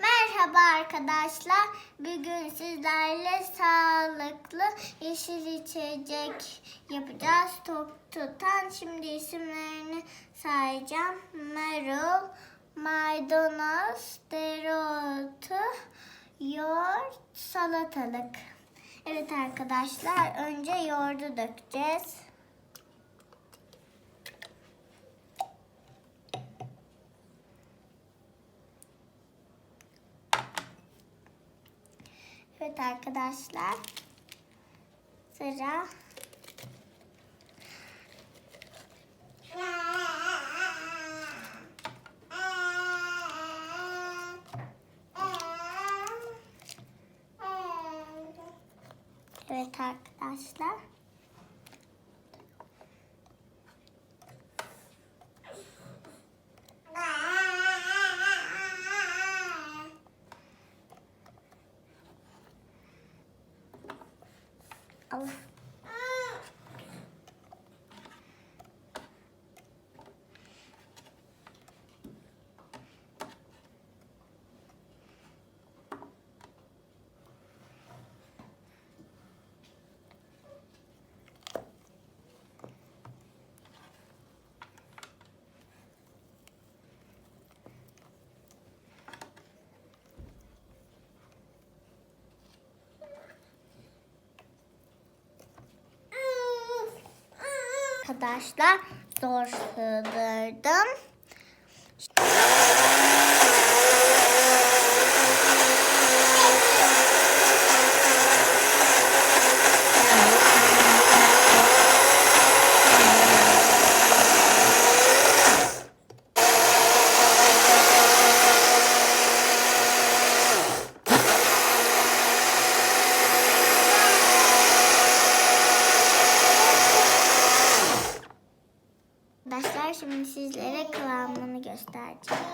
merhaba arkadaşlar. Bugün sizlerle sağlıklı yeşil içecek yapacağız. Tok tutan. Şimdi isimlerini sayacağım. Marul, maydanoz, dereotu, yoğurt, salatalık. Evet arkadaşlar önce yoğurdu dökeceğiz. Evet arkadaşlar. Sıra. Evet arkadaşlar. Olá. Arkadaşlar zor sığdırdım. Arkadaşlar şimdi sizlere kıvamını göstereceğim.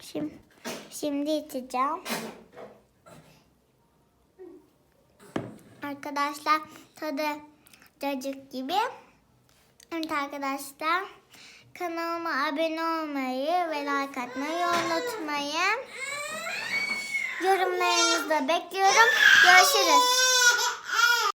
Şimdi, şimdi içeceğim. Arkadaşlar tadı cacık gibi. Evet arkadaşlar kanalıma abone olmayı ve like atmayı unutmayın. Yorumlarınızı da bekliyorum. Görüşürüz.